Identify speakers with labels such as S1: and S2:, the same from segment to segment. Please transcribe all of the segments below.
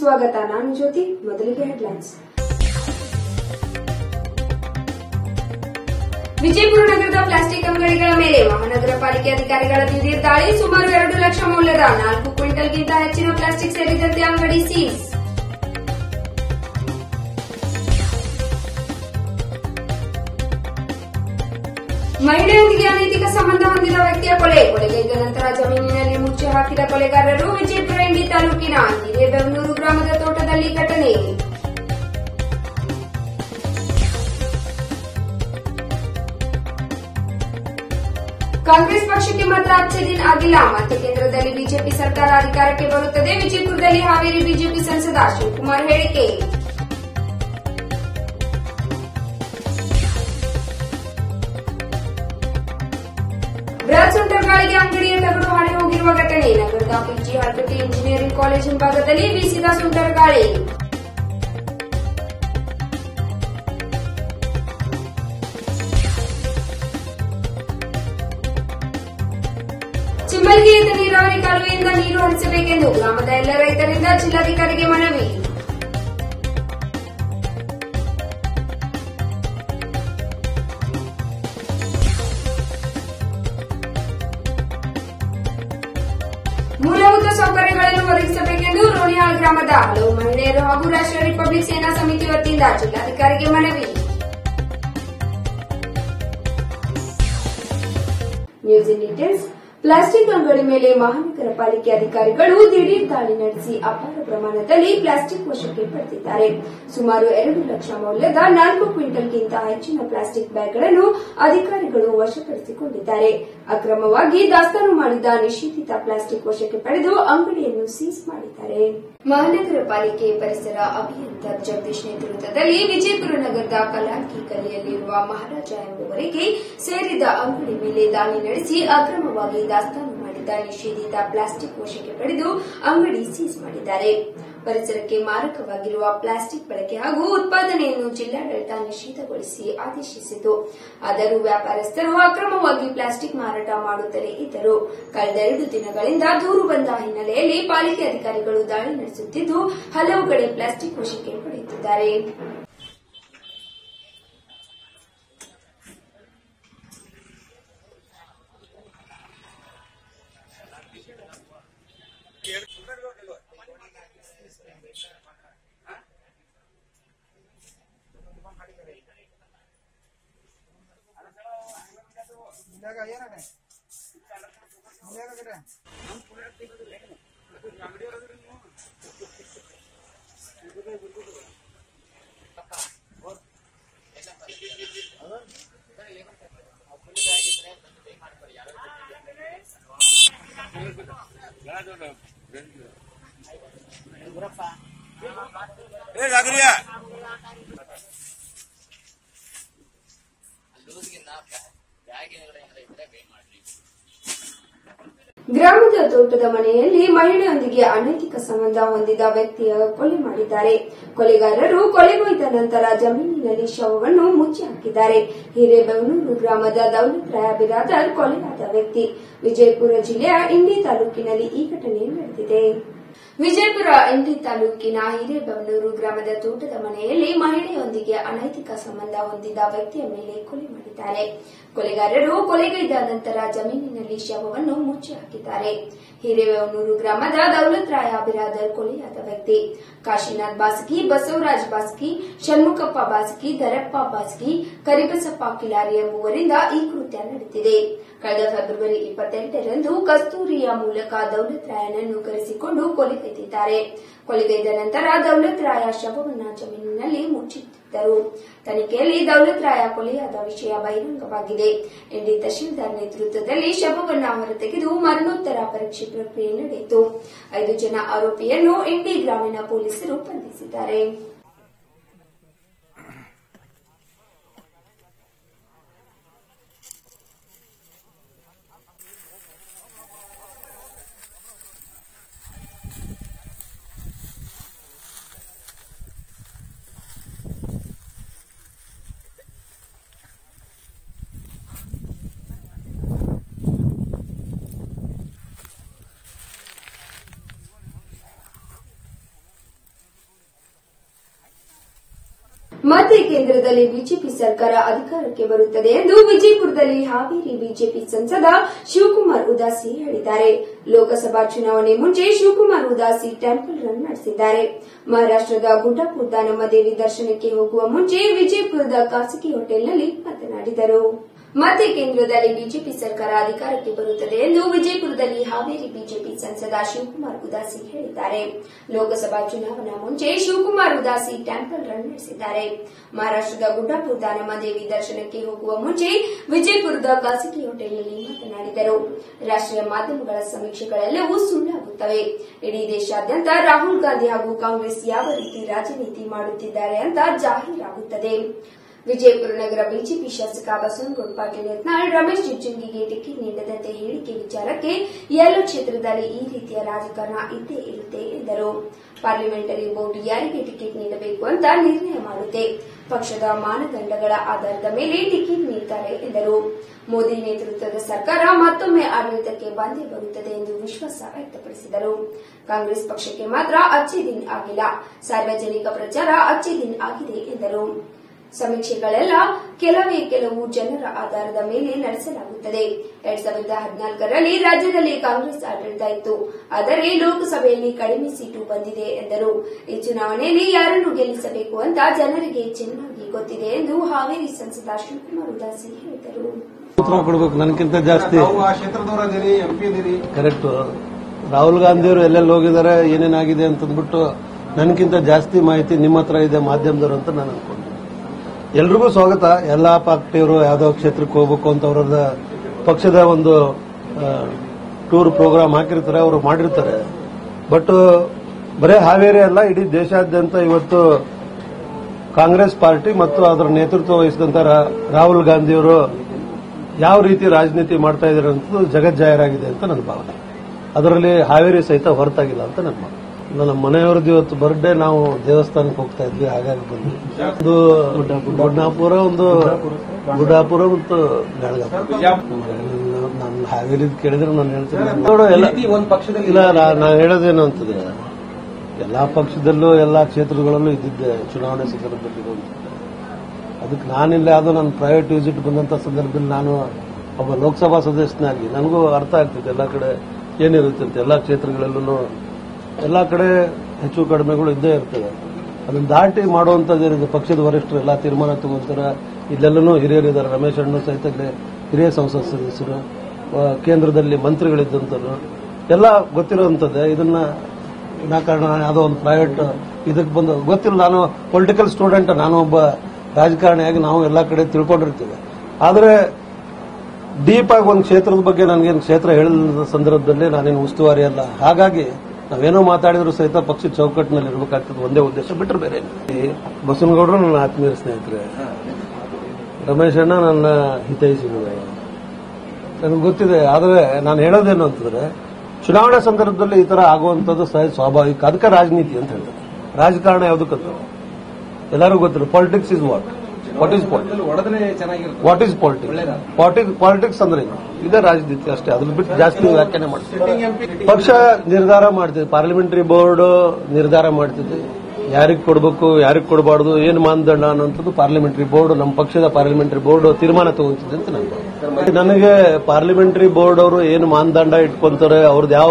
S1: ಸ್ವಾಗತ. ನಾನು ಜ್ಯೋತಿ, ಮೊದಲಿಗೆ ಹೆಡ್ಲೈನ್ಸ್ ವಿಜಯಪುರ ನಗರದ ಪ್ಲಾಸ್ಟಿಕ್ ಅಂಗಡಿಗಳ ಮೇಲೆ ಮಹಾನಗರ ಪಾಲಿಕೆ ಅಧಿಕಾರಿಗಳ ದಿಢೀರ್ ದಾಳಿ. ಸುಮಾರು ಎರಡು ಲಕ್ಷ ಮೌಲ್ಯದ ನಾಲ್ಕು ಕ್ವಿಂಟಲ್ಗಿಂತ ಹೆಚ್ಚಿನ ಪ್ಲಾಸ್ಟಿಕ್ ಸೇರಿದಂತೆ ಅಂಗಡಿ ಸೀಸ್. ಮಹಿಳೆಯೊಂದಿಗೆ ಅನೈತಿಕ ಸಂಬಂಧ ಹೊಂದಿದ ವ್ಯಕ್ತಿಯ ಕೊಲೆ. ಕೊಲೆಗೈದ ನಂತರ ಜಮೀನಿನಲ್ಲಿ ಮುಚ್ಚಿ ಹಾಕಿದ ಕೊಲೆಗಾರರು ವಿಜಯಪುರ ಇಂಡಿ ತಾಲೂಕಿನ ಹಿರೇಬೆಂಗಳೂರು ಗ್ರಾಮದ ತೋಟದಲ್ಲಿ ಘಟನೆ. ಕಾಂಗ್ರೆಸ್ ಪಕ್ಷಕ್ಕೆ ಮಾತ್ರ ಅಚ್ಚೆ ದಿನ ಆಗಿಲ್ಲ. ಮತ್ತೆ ಕೇಂದ್ರದಲ್ಲಿ ಬಿಜೆಪಿ ಸರ್ಕಾರ ಅಧಿಕಾರಕ್ಕೆ ಬರುತ್ತದೆ. ವಿಜಯಪುರದಲ್ಲಿ ಹಾವೇರಿ ಬಿಜೆಪಿ ಸಂಸದ ಶಿವಕುಮಾರ್ ಹೇಳಿಕೆ. ಬೃಹತ್ ಸುಂಟರಗಾಳಿಗೆ ಅಂಗಡಿಯ ತಗಡು ಹಾರಿ ಹೋಗಿರುವ ಘಟನೆ. ನಗರದ ಪಿಜಿ ಹಲ್ಕಟ್ಟಿ ಇಂಜಿನಿಯರಿಂಗ್ ಕಾಲೇಜ್ ಹಿಂಭಾಗದಲ್ಲಿ ಬೀಸಿದ ಸುಂಟರಗಾಳಿ ಚಿಮ್ಮಲ್ಗಿಯಿಂದ ನೀರಾವರಿ ಕಾಲುವೆಯಿಂದ ನೀರು ಹರಿಸಬೇಕೆಂದು ಗ್ರಾಮದ ಎಲ್ಲ ರೈತರಿಂದ ಜಿಲ್ಲಾಧಿಕಾರಿಗೆ ಮನವಿ. ಮಹಿಳೆಯರು ಹಾಗೂ ರಾಷ್ಟ್ರೀಯ ರಿಪಬ್ಲಿಕ್ ಸೇನಾ ಸಮಿತಿ ವತಿಯಿಂದ ಜಿಲ್ಲಾಧಿಕಾರಿಗೆ ಮನವಿ. News in details. ಪ್ಲಾಸ್ಟಿಕ್ ಅಂಗಡಿ ಮೇಲೆ ಮಹಾನಗರ ಪಾಲಿಕೆ ಅಧಿಕಾರಿಗಳು ದಿಢೀರ್ ದಾಳಿ ನಡೆಸಿ ಅಪಾರ ಪ್ರಮಾಣದಲ್ಲಿ ಪ್ಲಾಸ್ಟಿಕ್ ವಶಕ್ಕೆ ಪಡೆದಿದ್ದಾರೆ. ಸುಮಾರು ಎರಡು ಲಕ್ಷ ಮೌಲ್ಯದ ನಾಲ್ಕು ಕ್ವಿಂಟಲ್ಗಿಂತ ಹೆಚ್ಚಿನ ಪ್ಲಾಸ್ಟಿಕ್ ಬ್ಯಾಗ್ಗಳನ್ನು ಅಧಿಕಾರಿಗಳು ವಶಪಡಿಸಿಕೊಂಡಿದ್ದಾರೆ. ಅಕ್ರಮವಾಗಿ ದಾಸ್ತಾನು ಮಾಡಿದ ನಿಷೇಧಿತ ಪ್ಲಾಸ್ಟಿಕ್ ವಶಕ್ಕೆ ಪಡೆದು ಅಂಗಡಿಯನ್ನು ಸೀಸ್ ಮಾಡಿದ್ದಾರೆ. ಮಹಾನಗರ ಪಾಲಿಕೆ ಪರಿಸರ ಅಭಿಯಂತ ಜಗದೀಶ್ ನೇತೃತ್ವದಲ್ಲಿ ವಿಜಯಪುರ ನಗರದ ಕಲಾಂಕಿ ಕಲೆಯಲ್ಲಿರುವ ಮಹಾರಾಜ ಎಂಬುವರಿಗೆ ಸೇರಿದ ಅಂಗಡಿ ಮೇಲೆ ದಾಳಿ ನಡೆಸಿ ಅಕ್ರಮವಾಗಿ ದಾಸ್ತಾನು ಮಾಡಿದ ನಿಷೇಧಿತ ಪ್ಲಾಸ್ಟಿಕ್ ವಶಕ್ಕೆ ಪಡೆದು ಅಂಗಡಿ ಸೀಸ್ ಮಾಡಿದ್ದಾರೆ. ಪರಿಸರಕ್ಕೆ ಮಾರಕವಾಗಿರುವ ಪ್ಲಾಸ್ಟಿಕ್ ಬಳಕೆ ಹಾಗೂ ಉತ್ಪಾದನೆಯನ್ನು ಜಿಲ್ಲಾಡಳಿತ ನಿಷೇಧಗೊಳಿಸಿ ಆದೇಶಿಸಿತು. ಆದರೂ ವ್ಯಾಪಾರಸ್ಥರು ಅಕ್ರಮವಾಗಿ ಪ್ಲಾಸ್ಟಿಕ್ ಮಾರಾಟ ಮಾಡುತ್ತಲೇ ಇದ್ದರು. ಕಳೆದೆರಡು ದಿನಗಳಿಂದ ದೂರು ಬಂದ ಹಿನ್ನೆಲೆಯಲ್ಲಿ ಪಾಲಿಕೆ ಅಧಿಕಾರಿಗಳು ದಾಳಿ ನಡೆಸುತ್ತಿದ್ದು, ಹಲವು ಕಡೆ ಪ್ಲಾಸ್ಟಿಕ್ ವಶಕ್ಕೆ ಪಡೆಯುತ್ತಿದ್ದಾರೆ
S2: ಏ ಜಾಗ್ರಿಯ
S1: ಗ್ರಾಮದ ತೋಟದ ಮನೆಯಲ್ಲಿ ಮಹಿಳೆಯೊಂದಿಗೆ ಅನೈತಿಕ ಸಂಬಂಧ ಹೊಂದಿದ ವ್ಯಕ್ತಿಯ ಕೊಲೆ ಮಾಡಿದ್ದಾರೆ. ಕೊಲೆಗಾರರು ಕೊಲೆಗೊಯ್ದ ನಂತರ ಜಮೀನಿನಲ್ಲಿ ಶವವನ್ನು ಮುಚ್ಚಿ ಹಾಕಿದ್ದಾರೆ. ಹಿರೇಬೆಂಗಳೂರು ಗ್ರಾಮದ ದೌಲತ್ ರಾಯಬಿರಾದರ್ ಕೊಲೆಯಾದ ವ್ಯಕ್ತಿ. ವಿಜಯಪುರ ಜಿಲ್ಲೆಯ ಇಂಡಿ ತಾಲೂಕಿನಲ್ಲಿ ಈ ಘಟನೆ ನಡೆದಿದೆ. ವಿಜಯಪುರ ಇಂಡಿ ತಾಲೂಕಿನ ಹಿರೇಬೆನ್ನೂರು ಗ್ರಾಮದ ತೋಟದ ಮನೆಯಲ್ಲಿ ಮಹಿಳೆಯೊಂದಿಗೆ ಅನೈತಿಕ ಸಂಬಂಧ ಹೊಂದಿದ ವ್ಯಕ್ತಿಯ ಮೇಲೆ ಕೊಲೆ ಮಾಡಿದ್ದಾರೆ. ಕೊಲೆಗಾರರು ಕೊಲೆಗೈದ ನಂತರ ಜಮೀನಿನಲ್ಲಿ ಶವವನ್ನು ಮುಚ್ಚಿ ಹಾಕಿದ್ದಾರೆ. ಹಿರೇಬೆನ್ನೂರು ಗ್ರಾಮದ ದೌಲತ್ ರಾಯ ಬಿರಾದರ್ ಕೊಲೆಯಾದ ವ್ಯಕ್ತಿ. ಕಾಶಿನಾಥ್ ಬಾಸಕಿ, ಬಸವರಾಜ್ ಬಾಸಕಿ, ಷಣ್ಮುಖಪ್ಪ ಬಾಸಕಿ, ದರಪ್ಪ ಬಾಸಕಿ, ಕರಿಬಸಪ್ಪ ಕಿಲಾರಿ ಎಂಬುವರಿಂದ ಈ ಕೃತ್ಯ ನಡೆದಿದೆ. ಕಳೆದ ಫೆಬ್ರವರಿ ಇಪ್ಪತ್ತೆಂಟರಂದು ಕಸ್ತೂರಿಯ ಮೂಲಕ ದೌಲತ್ ರಾಯನನ್ನು ಕರೆಸಿಕೊಂಡು ಕೊಲೆಗೈದಿದ್ದಾರೆ ಕೊಲೆಗೈದ ನಂತರ ದೌಲತ್ ರಾಯ ಶವವನ್ನ ಜಮೀನಿನಲ್ಲಿ ಮುಚ್ಚಿಟ್ಟಿದ್ದರು ತನಿಖೆಯಲ್ಲಿ ದೌಲತ್ ರಾಯ ಕೊಲೆಯಾದ ವಿಷಯ ಬಹಿರಂಗವಾಗಿದೆ. ಎನ್ಡಿ ತಹಶೀಲ್ದಾರ್ ನೇತೃತ್ವದಲ್ಲಿ ಶವವನ್ನು ಹೊರತೆಗೆದು ಮರಣೋತ್ತರ ಪರೀಕ್ಷೆ ಪ್ರಕ್ರಿಯೆ ನಡೆಯಿತು. ಐದು ಜನ ಆರೋಪಿಯನ್ನು ಇಂಡಿ ಗ್ರಾಮೀಣ ಪೊಲೀಸರು ಬಂಧಿಸಿದ್ದಾರೆ. ಮತ್ತೆ ಕೇಂದ್ರದಲ್ಲಿ ಬಿಜೆಪಿ ಸರ್ಕಾರ ಅಧಿಕಾರಕ್ಕೆ ಬರುತ್ತದೆ ಎಂದು ವಿಜಯಪುರದಲ್ಲಿ ಹಾವೇರಿ ಬಿಜೆಪಿ ಸಂಸದ ಶಿವಕುಮಾರ್ ಉದಾಸಿ ಹೇಳಿದ್ದಾರೆ. ಲೋಕಸಭಾ ಚುನಾವಣೆ ಮುಂಚೆ ಶಿವಕುಮಾರ್ ಉದಾಸಿ ಟೆಂಪಲ್ ರನ್ ನಡೆಸಿದ್ದಾರೆ. ಮಹಾರಾಷ್ಟದ ಗುಡ್ಡಪುರ್ ದಾನಮ್ಮ ದೇವಿ ದರ್ಶನಕ್ಕೆ ಹೋಗುವ ಮುಂಚೆ ವಿಜಯಪುರದ ಖಾಸಗಿ ಹೋಟೆಲ್ನಲ್ಲಿ ಮಾತನಾಡಿದರು. ಮತ್ತೆ ಕೇಂದ್ರದಲ್ಲಿ ಬಿಜೆಪಿ ಸರ್ಕಾರ ಅಧಿಕಾರಕ್ಕೆ ಬರುತ್ತದೆ ಎಂದು ವಿಜಯಪುರದಲ್ಲಿ ಹಾವೇರಿ ಬಿಜೆಪಿ ಸಂಸದ ಶಿವಕುಮಾರ್ ಉದಾಸಿ ಹೇಳಿದ್ದಾರೆ. ಲೋಕಸಭಾ ಚುನಾವಣಾ ಮುಂಚೆ ಶಿವಕುಮಾರ್ ಉದಾಸಿ ಟ್ಯಾಂಪಲ್ ರನ್ ನಡೆಸಿದ್ದಾರೆ. ಮಹಾರಾಷ್ಟದ ಗುಡ್ಡಾಪುರ ದಾನಮ್ಮ ದೇವಿ ದರ್ಶನಕ್ಕೆ ಹೋಗುವ ಮುಂಚೆ ವಿಜಯಪುರದ ಖಾಸಗಿ ಹೋಟೆಲ್ನಲ್ಲಿ ಮಾತನಾಡಿದರು. ರಾಷ್ಟ್ರೀಯ ಮಾಧ್ಯಮಗಳ ಸಮೀಕ್ಷೆಗಳೆಲ್ಲವೂ ಸುಳ್ಳಾಗುತ್ತವೆ. ಇಡೀ ದೇಶಾದ್ಯಂತ ರಾಹುಲ್ ಗಾಂಧಿ ಹಾಗೂ ಕಾಂಗ್ರೆಸ್ ಯಾವ ರೀತಿ ರಾಜನೀತಿ ಮಾಡುತ್ತಿದ್ದಾರೆ ಅಂತ ಜಾಹೀರಾಗುತ್ತದೆ. ವಿಜಯಪುರ ನಗರ ಬಿಜೆಪಿ ಶಾಸಕ ಬಸವನಗೌಡ ಪಾಟೀಲ್ ಯತ್ನಾಳ್ ರಮೇಶ್ ಜಿಗಜಿಂಗಿಗೆ ಟಿಕೆಟ್ ನೀಡದಂತೆ ಹೇಳಿಕೆ ವಿಚಾರಕ್ಕೆ ಎಲ್ಲ ಕ್ಷೇತ್ರದಲ್ಲಿ ಈ ರೀತಿಯ ರಾಜಕಾರಣ ಇದ್ದೇ ಇರುತ್ತೆ ಎಂದರು. ಪಾರ್ಲಿಮೆಂಟರಿ ಬೋರ್ಡ್ ಯಾರಿಗೆ ಟಿಕೆಟ್ ನೀಡಬೇಕು ಅಂತ ನಿರ್ಣಯ ಮಾಡುತ್ತೆ. ಪಕ್ಷದ ಮಾನದಂಡಗಳ ಆಧಾರದ ಮೇಲೆ ಟಿಕೆಟ್ ನೀಡುತ್ತಾರೆ ಎಂದರು. ಮೋದಿ ನೇತೃತ್ವದ ಸರ್ಕಾರ ಮತ್ತೊಮ್ಮೆ ಆಡಳಿತಕ್ಕೆ ಬಂದೇ ಬರುತ್ತದೆ ಎಂದು ವಿಶ್ವಾಸ ವ್ಯಕ್ತಪಡಿಸಿದರು. ಕಾಂಗ್ರೆಸ್ ಪಕ್ಷಕ್ಕೆ ಮಾತ್ರ ಅಚ್ಚೆ ದಿನ್ ಆಗಿಲ್ಲ. ಸಾರ್ವಜನಿಕ ಪ್ರಚಾರ ಅಚ್ಚೆ ದಿನ್ ಆಗಿದೆ ಎಂದರು. ಸಮೀಕ್ಷೆಗಳೆಲ್ಲ ಕೆಲವೇ ಕೆಲವು ಜನರ ಆಧಾರದ ಮೇಲೆ ನಡೆಸಲಾಗುತ್ತದೆ. ಎರಡ್ ಸಾವಿರದ ಹದಿನಾಲ್ಕರಲ್ಲಿ ರಾಜ್ಯದಲ್ಲಿ ಕಾಂಗ್ರೆಸ್ ಆಡಳಿತ ಇತ್ತು. ಆದರೆ ಲೋಕಸಭೆಯಲ್ಲಿ ಕಡಿಮೆ ಸೀಟು ಬಂದಿದೆ ಎಂದರು. ಈ ಚುನಾವಣೆಯಲ್ಲಿ ಯಾರನ್ನು ಗೆಲ್ಲಿಸಬೇಕು ಅಂತ ಜನರಿಗೆ ಚೆನ್ನಾಗಿ ಗೊತ್ತಿದೆ ಎಂದು ಹಾವೇರಿ ಸಂಸದ ಶಿವಕುಮಾರ್ ಉದಾಸಿ ಹೇಳಿದರು.
S2: ನನಗಿಂತ ಜಾಸ್ತಿ. ಕರೆಕ್ಟ್ ರಾಹುಲ್ ಗಾಂಧಿ ಅವರು ಎಲ್ಲೆಲ್ಲಿ ಹೋಗಿದ್ದಾರೆ ಏನೇನಾಗಿದೆ ಅಂತಂದ್ಬಿಟ್ಟು ನನಗಿಂತ ಜಾಸ್ತಿ ಮಾಹಿತಿ ನಿಮ್ಮ ಹತ್ರ ಇದೆ ಮಾಧ್ಯಮದವರು ಅಂತ ನಾನು ಅನ್ಕೊಂಡೆ. ಎಲ್ರಿಗೂ ಸ್ವಾಗತ. ಎಲ್ಲಾ ಪಾರ್ಟಿಯವರು ಯಾವ್ದೋ ಕ್ಷೇತ್ರಕ್ಕೆ ಹೋಗ್ಬೇಕು ಅಂತ ಅವರದ ಪಕ್ಷದ ಒಂದು ಟೂರ್ ಪ್ರೋಗ್ರಾಮ್ ಹಾಕಿರ್ತಾರೆ, ಅವರು ಮಾಡಿರ್ತಾರೆ. ಬಟ್ ಬರೇ ಹಾವೇರಿ ಅಲ್ಲ, ಇಡೀ ದೇಶಾದ್ಯಂತ ಇವತ್ತು ಕಾಂಗ್ರೆಸ್ ಪಾರ್ಟಿ ಮತ್ತು ಅದರ ನೇತೃತ್ವ ವಹಿಸಿದಂತ ರಾಹುಲ್ ಗಾಂಧಿಯವರು ಯಾವ ರೀತಿ ರಾಜನೀತಿ ಮಾಡ್ತಾ ಇದ್ದಾರೆ ಅಂತ ಜಗಜ್ಜಾಹೀರಾಗಿದೆ ಅಂತ ನನ್ನ ಭಾವನೆ. ಅದರಲ್ಲಿ ಹಾವೇರಿ ಸಹಿತ ಹೊರತಾಗಿಲ್ಲ ಅಂತ ನನ್ನ ಭಾವನೆ. ನನ್ನ ಮನೆಯವ್ರದ್ದು ಇವತ್ತು ಬರ್ಡೇ ನಾವು ದೇವಸ್ಥಾನಕ್ಕೆ ಹೋಗ್ತಾ ಇದ್ವಿ, ಹಾಗಾಗಿ ಬಂದ್ವಿ. ಒಂದು ಗುಡ್ಡಾಪುರ ಒಂದು ಗುಡ್ಡಾಪುರ ಮತ್ತು ನಾನು ಹಾವೇರಿದ್ ಕೇಳಿದ್ರೆ ನಾನು ಹೇಳ್ತೀನಿ. ಇಲ್ಲ ನಾನು ಹೇಳೋದೇನು ಅಂತಂದ್ರೆ, ಎಲ್ಲಾ ಪಕ್ಷದಲ್ಲೂ, ಎಲ್ಲಾ ಕ್ಷೇತ್ರಗಳಲ್ಲೂ ಇದ್ದಿದ್ದೆ, ಚುನಾವಣೆ ಸಂದರ್ಭದಲ್ಲಿ. ಅದಕ್ಕೆ ನಾನಿಲ್ಲ ಯಾವುದೋ ನನ್ನ ಪ್ರೈವೇಟ್ ವಿಸಿಟ್ ಬಂದಂತ ಸಂದರ್ಭದಲ್ಲಿ ನಾನು ಒಬ್ಬ ಲೋಕಸಭಾ ಸದಸ್ಯನಾಗಿ ನನಗೂ ಅರ್ಥ ಆಗ್ತಿತ್ತು ಎಲ್ಲ ಕಡೆ ಏನಿರುತ್ತೆ ಅಂತ, ಎಲ್ಲಾ ಕ್ಷೇತ್ರಗಳಲ್ಲೂ ಎಲ್ಲಾ ಕಡೆ ಹೆಚ್ಚು ಕಡಿಮೆಗಳು ಇದ್ದೇ ಇರ್ತವೆ ಅದನ್ನು ದಾಟಿ ಮಾಡುವಂತದ್ದೇನಿದೆ ಪಕ್ಷದ ವರಿಷ್ಠರು ಎಲ್ಲ ತೀರ್ಮಾನ ತಗೊಂತಾರೆ. ಇಲ್ಲೆಲ್ಲನೂ ಹಿರಿಯರಿದ್ದಾರೆ ರಮೇಶ್ ಅಣ್ಣ ಸಹಿತ ಹಿರಿಯ ಸಂಸತ್ ಸದಸ್ಯರು ಕೇಂದ್ರದಲ್ಲಿ ಮಂತ್ರಿಗಳಿದ್ದಂಥವ್ರು. ಎಲ್ಲ ಗೊತ್ತಿರುವಂಥದ್ದೇ ಇದನ್ನ ಕಾರಣ ಯಾವುದೋ ಒಂದು ಪ್ರೈವೇಟ್ ಇದಕ್ಕೆ ಬಂದು ಗೊತ್ತಿಲ್ಲ. ನಾನು ಪೊಲಿಟಿಕಲ್ ಸ್ಟೂಡೆಂಟ್ ನಾನು ಒಬ್ಬ ರಾಜಕಾರಣಿಯಾಗಿ ನಾವು ಎಲ್ಲ ಕಡೆ ತಿಳ್ಕೊಂಡಿರ್ತೀವಿ. ಆದರೆ ಡೀಪ್ ಆಗಿ ಒಂದು ಕ್ಷೇತ್ರದ ಬಗ್ಗೆ ನನಗೇನು ಕ್ಷೇತ್ರ ಹೇಳಿದ ಸಂದರ್ಭದಲ್ಲಿ ನಾನೇನು ಉಸ್ತುವಾರಿ ಅಲ್ಲ. ಹಾಗಾಗಿ ನಾವೇನೋ ಮಾತಾಡಿದ್ರು ಸಹಿತ ಪಕ್ಷದ ಚೌಕಟ್ಟಿನಲ್ಲಿ ಇರಬೇಕಾಗ್ತದೆ, ಒಂದೇ ಉದ್ದೇಶ ಬಿಟ್ಟರೆ ಬೇರೆ ಬಸವನಗೌಡರು ನನ್ನ ಆತ್ಮೀಯ ಸ್ನೇಹಿತರೆ. ರಮೇಶ್ ಅಣ್ಣ ನನ್ನ ಹಿತೈಷಿಗಳು. ನನಗೆ ಗೊತ್ತಿದೆ, ಆದರೆ ನಾನು ಹೇಳೋದೇನು ಅಂತಂದ್ರೆ, ಚುನಾವಣಾ ಸಂದರ್ಭದಲ್ಲಿ ಈ ತರ ಆಗುವಂಥದ್ದು ಸಹ ಸ್ವಾಭಾವಿಕ, ಅದಕ್ಕೆ ರಾಜನೀತಿ ಅಂತ ಹೇಳ್ತಾರೆ. ರಾಜಕಾರಣ ಯಾವುದಕ್ಕಂತ. ಎಲ್ಲರಿಗೂ ಗೊತ್ತಿಲ್ಲ politics is what what
S3: is politics
S2: what is politics politics politics ಅಂದ್ರೆ? ಇದೇ ರಾಜನೀತಿ ಅಷ್ಟೇ. ಅದ್ರ ಬಿಟ್ಟು ಜಾಸ್ತಿ ವ್ಯಾಖ್ಯಾನ ಮಾಡ್ತೀವಿ ಪಕ್ಷ ನಿರ್ಧಾರ ಮಾಡ್ತಿದೆ. ಪಾರ್ಲಿಮೆಂಟರಿ ಬೋರ್ಡ್ ನಿರ್ಧಾರ ಮಾಡ್ತಿದೆ. ಯಾರಿಗೆ ಕೊಡಬೇಕು ಯಾರಿಗೆ ಕೊಡಬಾರ್ದು ಏನು ಮಾನದಂಡ ಅನ್ನೋಂಥದ್ದು ಪಾರ್ಲಿಮೆಂಟರಿ ಬೋರ್ಡ್ ನಮ್ಮ ಪಕ್ಷದ ಪಾರ್ಲಿಮೆಂಟರಿ ಬೋರ್ಡ್ ತೀರ್ಮಾನ ತಗೊಂತಿದೆ ಅಂತ ನಾನು. ನನಗೆ ಪಾರ್ಲಿಮೆಂಟರಿ ಬೋರ್ಡ್ ಅವರು ಏನು ಮಾನದಂಡ ಇಟ್ಕೊಂತಾರೆ ಅವ್ರದ್ದು ಯಾವ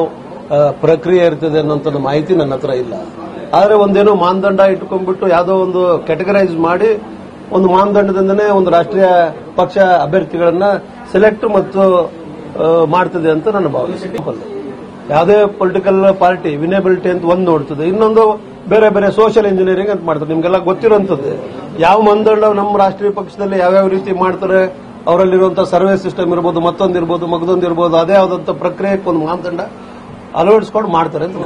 S2: ಪ್ರಕ್ರಿಯೆ ಇರ್ತದೆ ಅನ್ನೋಂಥದ್ದು ಮಾಹಿತಿ ನನ್ನ ಹತ್ರ ಇಲ್ಲ. ಆದರೆ ಒಂದೇನೋ ಮಾನದಂಡ ಇಟ್ಕೊಂಡ್ಬಿಟ್ಟು ಯಾವುದೋ ಒಂದು ಕ್ಯಾಟಗರೈಸ್ ಮಾಡಿ ಒಂದು ಮಾನದಂಡದಿಂದನೇ ಒಂದು ರಾಷ್ಟ್ರೀಯ ಪಕ್ಷ ಅಭ್ಯರ್ಥಿಗಳನ್ನ ಸೆಲೆಕ್ಟ್ ಮತ್ತು ಮಾಡ್ತದೆ ಅಂತ ನನ್ನ ಭಾವನೆ. ಯಾವುದೇ ಪೊಲಿಟಿಕಲ್ ಪಾರ್ಟಿ ವಿನೇಬಿಲಿಟಿ ಅಂತ ಒಂದು ನೋಡ್ತದೆ. ಇನ್ನೊಂದು ಬೇರೆ ಬೇರೆ ಸೋಷಿಯಲ್ ಇಂಜಿನಿಯರಿಂಗ್ ಅಂತ ಮಾಡ್ತಾರೆ. ನಿಮ್ಗೆಲ್ಲ ಗೊತ್ತಿರುವಂತದ್ದು ಯಾವ ಮಾನದಂಡ ನಮ್ಮ ರಾಷ್ಟ್ರೀಯ ಪಕ್ಷದಲ್ಲಿ ಯಾವ್ಯಾವ ರೀತಿ ಮಾಡ್ತಾರೆ ಅವರಲ್ಲಿರುವಂತಹ ಸರ್ವೆ ಸಿಸ್ಟಮ್ ಇರ್ಬೋದು ಮತ್ತೊಂದಿರ್ಬೋದು ಮಗದೊಂದಿರ್ಬೋದು ಮಗದೊಂದು ಇರ್ಬೋದು ಅದೇ ಯಾವ್ದಂತ ಪ್ರಕ್ರಿಯೆಗೆ ಒಂದು ಮಾನದಂಡ ಅಳವಡಿಸ್ಕೊಂಡು ಮಾಡ್ತಾರೆ ಅಂತ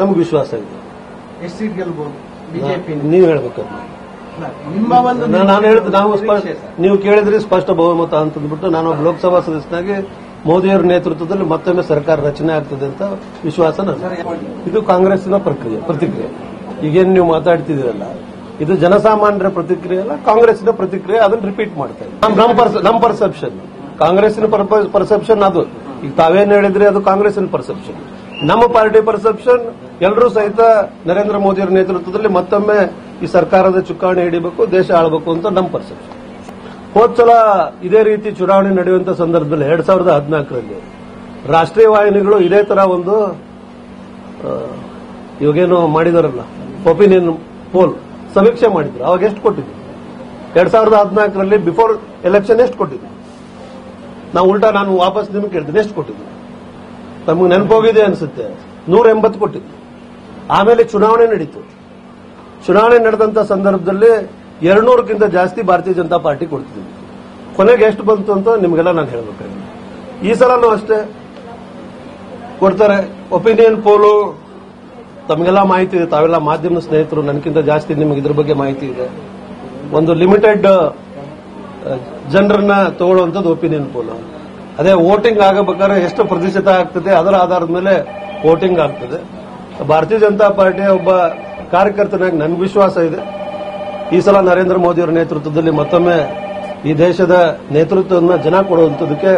S2: ನಮ್ಗೆ ವಿಶ್ವಾಸ ಇದೆ. ನೀವು ಹೇಳ್ಬೇಕು
S3: ನಿಮ್ಮ ಒಂದು
S2: ನಾನು ಹೇಳ್ತೀನಿ ನಾವು. ನೀವು ಕೇಳಿದ್ರೆ ಸ್ಪಷ್ಟ ಬಹುಮತ ಅಂತಂದ್ಬಿಟ್ಟು ನಾನು ಒಬ್ಬ ಲೋಕಸಭಾ ಸದಸ್ಯನಾಗಿ ಮೋದಿಯವರ ನೇತೃತ್ವದಲ್ಲಿ ಮತ್ತೊಮ್ಮೆ ಸರ್ಕಾರ ರಚನೆ ಆಗ್ತದೆ ಅಂತ ವಿಶ್ವಾಸ ಇದು ಕಾಂಗ್ರೆಸ್ನ ಪ್ರಕ್ರಿಯೆ ಪ್ರತಿಕ್ರಿಯೆ. ಈಗೇನು ನೀವು ಮಾತಾಡ್ತಿದ್ದೀರಲ್ಲ ಇದು ಜನಸಾಮಾನ್ಯರ ಪ್ರತಿಕ್ರಿಯೆ ಅಲ್ಲ ಕಾಂಗ್ರೆಸ್ನ ಪ್ರತಿಕ್ರಿಯೆ ಅದನ್ನ ರಿಪೀಟ್ ಮಾಡ್ತಾ ಇದ್ದೀವಿ ನಮ್- ನಮ್ ಪರ್ಸ- ನಮ್ ಪರ್ಸೆಪ್ಷನ್ ಕಾಂಗ್ರೆಸ್ನ ಪರ್ಸೆಪ್ಷನ್ ಅದು. ಈಗ ತಾವೇನ್ ಹೇಳಿದ್ರಿ ಅದು ಕಾಂಗ್ರೆಸ್ನ ಪರ್ಸೆಪ್ಷನ್ ನಮ್ಮ ಪಾರ್ಟಿ ಪರ್ಸೆಪ್ಷನ್ ಎಲ್ಲರೂ ಸಹಿತ ನರೇಂದ್ರ ಮೋದಿಯವರ ನೇತೃತ್ವದಲ್ಲಿ ಮತ್ತೊಮ್ಮೆ ಈ ಸರ್ಕಾರದ ಚುಕ್ಕಾಣಿ ಹಿಡಿಬೇಕು, ದೇಶ ಆಳ್ಬೇಕು ಅಂತ ನಮ್ಮ ಪರ್ಸೆಪ್ಷನ್. ಹೋದ್ ಸಲ ಇದೇ ರೀತಿ ಚುನಾವಣೆ ನಡೆಯುವಂತ ಸಂದರ್ಭದಲ್ಲಿ ಎರಡ್ ಸಾವಿರದ ಹದಿನಾಲ್ಕರಲ್ಲಿ ರಾಷ್ಟ್ರೀಯ ವಾಹಿನಿಗಳು ಇದೇ ತರ ಒಂದು ಇವಾಗೇನು ಮಾಡಿದಾರಲ್ಲ, ಒಪಿನಿಯನ್ ಪೋಲ್ ಸಮೀಕ್ಷೆ ಮಾಡಿದ್ರು. ಅವಾಗ ಎಷ್ಟು ಕೊಟ್ಟಿದ್ರು? ಎರಡ್ ಸಾವಿರದ ಹದಿನಾಲ್ಕರಲ್ಲಿ ಬಿಫೋರ್ ಎಲೆಕ್ಷನ್ ಎಷ್ಟು ಕೊಟ್ಟಿದ್ರು? ನಾವು ಉಲ್ಟಾ ನಾನು ವಾಪಸ್ ನಿಮ್ಗೆ ಕೇಳ್ತೀನಿ, ಎಷ್ಟು ಕೊಟ್ಟಿದ್ರು? ನಮಗೆ ನೆನಪೋಗಿದೆ ಅನ್ಸುತ್ತೆ. ನೂರ ಎಂಬತ್ತು ಕೊಟ್ಟಿದ್ರು. ಆಮೇಲೆ ಚುನಾವಣೆ ನಡೀತು. ಚುನಾವಣೆ ನಡೆದಂತ ಸಂದರ್ಭದಲ್ಲಿ ಎರಡ್ನೂರಕ್ಕಿಂತ ಜಾಸ್ತಿ ಭಾರತೀಯ ಜನತಾ ಪಾರ್ಟಿ ಕೊಡ್ತಿದ್ವಿ. ಕೊನೆಗೆ ಎಷ್ಟು ಬಂತು ಅಂತ ನಿಮಗೆಲ್ಲ ನಾನು ಹೇಳಬೇಕಾಗಿದೆ. ಈ ಸಲನೂ ಅಷ್ಟೇ. ಕೊಡ್ತಾರೆ ಒಪಿನಿಯನ್ ಪೋಲು, ತಮಗೆಲ್ಲ ಮಾಹಿತಿ ಇದೆ, ತಾವೆಲ್ಲ ಮಾಧ್ಯಮ ಸ್ನೇಹಿತರು ನನಗಿಂತ ಜಾಸ್ತಿ ನಿಮಗೆ ಇದ್ರ ಬಗ್ಗೆ ಮಾಹಿತಿ ಇದೆ. ಒಂದು ಲಿಮಿಟೆಡ್ ಜನರನ್ನ ತಗೊಳ್ಳುವಂಥದ್ದು ಒಪಿನಿಯನ್ ಪೋಲು. ಅದೇ ವೋಟಿಂಗ್ ಆಗಬೇಕಾದ್ರೆ ಎಷ್ಟು ಪ್ರತಿಶತ ಆಗ್ತದೆ, ಅದರ ಆಧಾರದ ಮೇಲೆ ವೋಟಿಂಗ್ ಆಗ್ತದೆ. ಭಾರತೀಯ ಜನತಾ ಪಾರ್ಟಿಯ ಒಬ್ಬ ಕಾರ್ಯಕರ್ತನಾಗಿ ನನಗೆ ವಿಶ್ವಾಸ ಇದೆ. ಈ ಸಲ ನರೇಂದ್ರ ಮೋದಿಯವರ ನೇತೃತ್ವದಲ್ಲಿ ಮತ್ತೊಮ್ಮೆ ಈ ದೇಶದ ನೇತೃತ್ವವನ್ನು ಜನ ಕೊಡುವಂಥದಕ್ಕೆ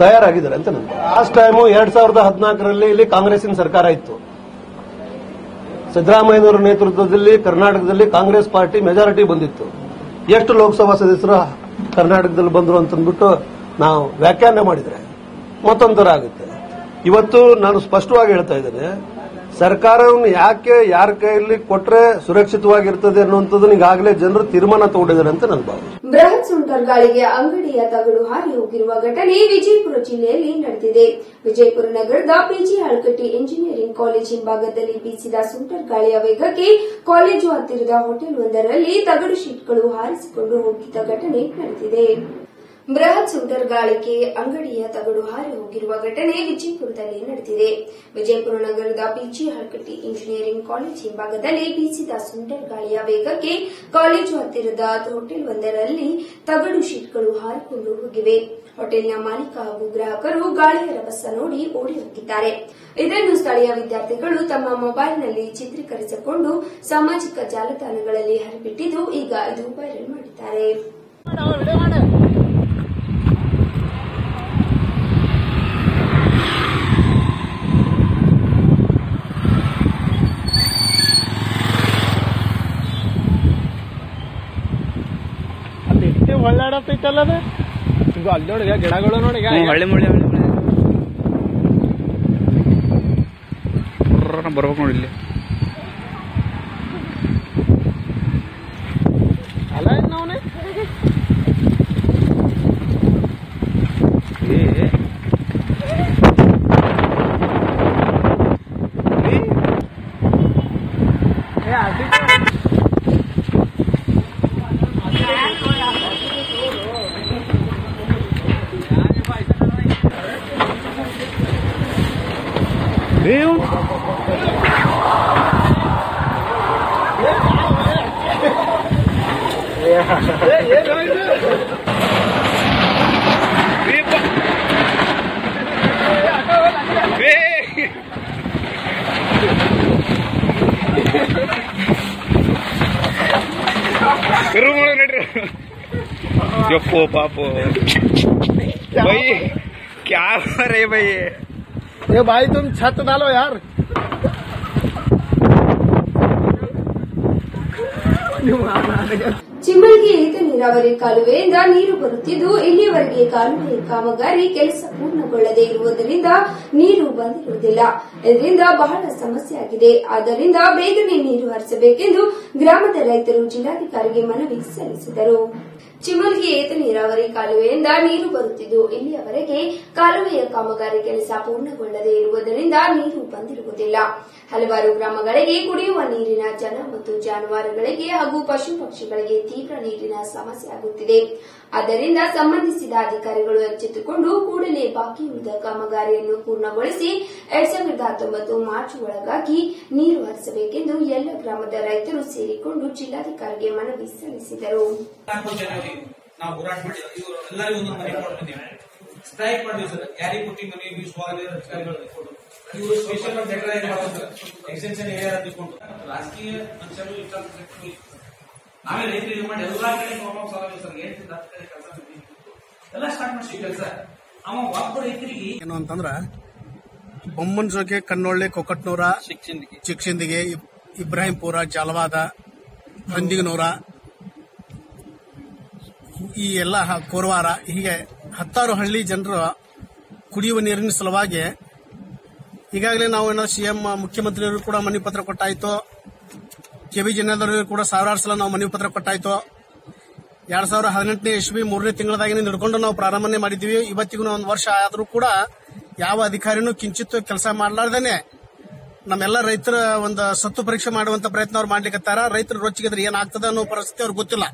S2: ತಯಾರಾಗಿದ್ದಾರೆ ಅಂತ ನನಗೆ ಲಾಸ್ಟ್ ಟೈಮು ಎರಡ್ ಸಾವಿರದ ಹದಿನಾಲ್ಕರಲ್ಲಿ ಇಲ್ಲಿ ಕಾಂಗ್ರೆಸ್ಸಿನ ಸರ್ಕಾರ ಇತ್ತು. ಸಿದ್ದರಾಮಯ್ಯನವರ ನೇತೃತ್ವದಲ್ಲಿ ಕರ್ನಾಟಕದಲ್ಲಿ ಕಾಂಗ್ರೆಸ್ ಪಾರ್ಟಿ ಮೆಜಾರಿಟಿ ಬಂದಿತ್ತು. ಎಷ್ಟು ಲೋಕಸಭಾ ಸದಸ್ಯರು ಕರ್ನಾಟಕದಲ್ಲಿ ಬಂದರು ಅಂತಂದ್ಬಿಟ್ಟು ನಾವು ವ್ಯಾಖ್ಯಾನ ಮಾಡಿದರೆ ಮತ್ತೊಂದರ ಆಗುತ್ತೆ. ಇವತ್ತು ನಾನು ಸ್ಪಷ್ಟವಾಗಿ ಹೇಳ್ತಾ ಇದ್ದೇನೆ ಸರ್ಕಾರವನ್ನು ಯಾಕೆ ಯಾರ ಕೈಯಲ್ಲಿ ಕೊಟ್ರೆ ಸುರಕ್ಷಿತವಾಗಿರ್ತದೆ ಅನ್ನುವಂಥದ್ದನ್ನು ಈಗಾಗಲೇ ಜನರು ತೀರ್ಮಾನ ತಗೊಂಡಿದ್ದಾರೆ ಅಂತ ನನ್ನ ಭಾವನೆ.
S1: ಬೃಹತ್ ಸುಂಟರ್ ಗಾಳಿಗೆ ಅಂಗಡಿಯ ತಗಡು ಹಾರಿ ಹೋಗಿರುವ ಘಟನೆ ವಿಜಯಪುರ ಜಿಲ್ಲೆಯಲ್ಲಿ ನಡೆದಿದೆ. ವಿಜಯಪುರ ನಗರದ ಪಿಜಿ ಹಳಕಟ್ಟಿ ಇಂಜಿನಿಯರಿಂಗ್ ಕಾಲೇಜ್ ಹಿಂಭಾಗದಲ್ಲಿ ಬೀಸಿದ ಸುಂಟರ್ ಗಾಳಿಯ ವೇಗಕ್ಕೆ ಕಾಲೇಜು ಹತ್ತಿರದ ಹೋಟೆಲ್ ಒಂದರಲ್ಲಿ ತಗಡು ಶೀಟ್ಗಳು ಹಾರಿಸಿಕೊಂಡು ಹೋಗಿದ್ದ ಘಟನೆ ನಡೆದಿದೆ. ಬೃಹತ್ ಸುಂಟರ್ ಗಾಳಿಕೆ ಅಂಗಡಿಯ ತಗಡು ಹಾರಿ ಹೋಗಿರುವ ಘಟನೆ ವಿಜಯಪುರದಲ್ಲಿ ನಡೆದಿದೆ. ವಿಜಯಪುರ ನಗರದ ಪಿಜಿ ಹಳಕಟ್ಟಿ ಇಂಜಿನಿಯರಿಂಗ್ ಕಾಲೇಜ್ ಹಿಂಭಾಗದಲ್ಲಿ ಬೀಸಿದ ಸುಂಟರ್ ಗಾಳಿಯ ವೇಗಕ್ಕೆ ಕಾಲೇಜು ಹತ್ತಿರದ ಹೋಟೆಲ್ ಒಂದರಲ್ಲಿ ತಗಡು ಶೀಟ್ಗಳು ಹಾರಿಕೊಂಡು ಹೋಗಿವೆ. ಹೋಟೆಲ್ನ ಮಾಲೀಕ ಹಾಗೂ ಗ್ರಾಹಕರು ಗಾಳಿಯ ರಭಸ ನೋಡಿ ಓಡಿ ಹೋಗಿದ್ದಾರೆ. ಇದನ್ನು ಸ್ಥಳೀಯ ವಿದ್ಯಾರ್ಥಿಗಳು ತಮ್ಮ ಮೊಬೈಲ್ನಲ್ಲಿ ಚಿತ್ರೀಕರಿಸಿಕೊಂಡು ಸಾಮಾಜಿಕ ಜಾಲತಾಣಗಳಲ್ಲಿ ಹರಿಬಿಟ್ಟಿದ್ದು ಈಗ ಇದು ವೈರಲ್ ಮಾಡಿದ್ದಾರೆ
S3: ಅಲ್ಲಿ ಹೊಳ್ಳಾಡತ್ತೈತಲ್ಲ ಅದು ಈಗ ಅಲ್ಲಿ ನೋಡಿ ಗಿಡಗಳು ನೋಡಿ
S4: ಹಳ್ಳಿ ಮುಳ್ಳಿ ಹಳ್ಳಿ ಮುಳ್ಳಿ. ಬರ್ಬೇಕು ನೋಡಿ ಇಲ್ಲಿ
S3: ಅಲ್ಲ ಇನ್ನು ಅವನೇ
S4: ಏ
S3: ಏ ಆಟಿ
S4: ನೀವು ಕರು ಮಾಡ ನಡ್ರಿ ಯಪ್ಪೋ ಪಾಪೋ ಬೈ ಕ್ಯಾ ರೇ ಬೈ
S3: ये भाई तुम छत डालो यार
S1: ಚಿಮ್ಮಲ್ಗಿ ಏತ ನೀರಾವರಿ ಕಾಲುವೆಯಿಂದ ನೀರು ಬರುತ್ತಿದ್ದು ಇಲ್ಲಿಯವರೆಗೆ ಕಾಲುವೆ ಕಾಮಗಾರಿ ಕೆಲಸ ಪೂರ್ಣಗೊಳ್ಳದೇ ಇರುವುದರಿಂದ ನೀರು ಬಂದಿರುವುದಿಲ್ಲ ಇದರಿಂದ ಬಹಳ ಸಮಸ್ಯೆ ಆಗಿದೆ ಆದ್ದರಿಂದ ಬೇಗನೆ ನೀರು ಹರಿಸಬೇಕೆಂದು ಗ್ರಾಮದ ರೈತರು ಜಿಲ್ಲಾಧಿಕಾರಿಗೆ ಮನವಿ ಸಲ್ಲಿಸಿದರು ಚಿಮಲ್ಗಿ ಏತ ನೀರಾವರಿ ಕಾಲುವೆಯಿಂದ ನೀರು ಬರುತ್ತಿದ್ದು, ಇಲ್ಲಿಯವರೆಗೆ ಕಾಲುವೆಯ ಕಾಮಗಾರಿ ಕೆಲಸ ಪೂರ್ಣಗೊಳ್ಳದೇ ಇರುವುದರಿಂದ ನೀರು ಬಂದಿರುವುದಿಲ್ಲ. ಹಲವಾರು ಗ್ರಾಮಗಳಿಗೆ ಕುಡಿಯುವ ನೀರಿನ ಜನ ಮತ್ತು ಜಾನುವಾರುಗಳಿಗೆ ಹಾಗೂ ಪಶು ಪಕ್ಷಿಗಳಿಗೆ ತೀವ್ರ ನೀರಿನ ಸಮಸ್ಯೆ ಆಗುತ್ತಿದೆ. ಆದ್ದರಿಂದ ಸಂಬಂಧಿಸಿದ ಅಧಿಕಾರಿಗಳು ಎಚ್ಚೆತ್ತುಕೊಂಡು ಕೂಡಲೇ ಬಾಕಿ ಉಳಿದ ಕಾಮಗಾರಿಯನ್ನು ಪೂರ್ಣಗೊಳಿಸಿ ಎರಡ್ ಸಾವಿರದ ಹತ್ತೊಂಬತ್ತು ಮಾರ್ಚ್ ಒಳಗಾಗಿ ನೀರು ಹರಿಸಬೇಕೆಂದು ಎಲ್ಲ ಗ್ರಾಮದ ರೈತರು ಸೇರಿಕೊಂಡು ಜಿಲ್ಲಾಧಿಕಾರಿಗೆ ಮನವಿ ಸಲ್ಲಿಸಿದರು.
S5: ಎಕ್ಸ್ಟೆನ್ಷನ್ ಏರಿಯಾ ರಾಜಕೀಯ ಮನುಷ್ಯರು ಇಷ್ಟ ರೈತರು ಇದು ಮಾಡಿ ಎಲ್ಲಾ ಕಡೆ ಪ್ರಾಬ್ಲಮ್ ಸಾಲ್ವ್ ಸರ್ ಹತ್ತು ಕಡೆ ಕೆಲಸ ಎಲ್ಲ ಸ್ಟಾರ್ಟ್ ಮಾಡಿ ಕೆಲಸ. ಅವ ಒಬ್ಬ ರೈತರಿಗೆ
S6: ಏನು ಅಂತಂದ್ರ ಬೊಮ್ಮನಜೋಗೆ ಕನ್ನೊಳ್ಳಿ ಕೊಕ್ಕಟ್ನೂರ ಚಿಕ್ಸಿಂದಿಗೆ ಇಬ್- ಇಬ್ರಾಹಿಂಪುರ ಜಾಲವಾದ ಹಂದಿಗನೂರ ಈ ಎಲ್ಲ ಕೋರವಾರ ಹೀಗೆ ಹತ್ತಾರು ಹಳ್ಳಿ ಜನರು ಕುಡಿಯುವ ನೀರಿನ ಸಲುವಾಗಿ ಈಗಾಗಲೇ ನಾವು ಏನೋ ಸಿಎಂ ಮುಖ್ಯಮಂತ್ರಿಯವರು ಕೂಡ ಮನವಿ ಪತ್ರ ಕೊಟ್ಟಾಯ್ತು. ಕೆವಿ ಜಿಲ್ಲಾದವರಿಗೂ ಕೂಡ ಸಾವಿರಾರು ಸಲ ನಾವು ಮನವಿ ಪತ್ರ ಕೊಟ್ಟಾಯ್ತು. ಎರಡ್ ಸಾವಿರದ ಹದಿನೆಂಟನೇ ಇಸ್ವಿ ಮೂರನೇ ತಿಂಗಳದಾಗಿನ ಹಿಡ್ಕೊಂಡು ನಾವು ಪ್ರಾರಂಭನೆ ಮಾಡಿದ್ವಿ ಇವತ್ತಿಗೂ ಒಂದು ವರ್ಷ ಆದರೂ ಕೂಡ ಯಾವ ಅಧಿಕಾರಿನೂ ಕಿಂಚಿತ್ತು ಕೆಲಸ ಮಾಡಲಾರ್ದೇನೆ. ನಮ್ಮೆಲ್ಲ ರೈತರ ಒಂದು ಸತ್ತು ಪರೀಕ್ಷೆ ಮಾಡುವಂತ ಪ್ರಯತ್ನ ಅವ್ರು ಮಾಡ್ಲಿಕ್ಕತ್ತಾರ ರೈತರ ರೊಚ್ಚಿಗಿದ್ರೆ ಏನಾಗ್ತದೆ ಅನ್ನೋ ಪರಿಸ್ಥಿತಿ ಅವ್ರಿಗೆ ಗೊತ್ತಿಲ್ಲ.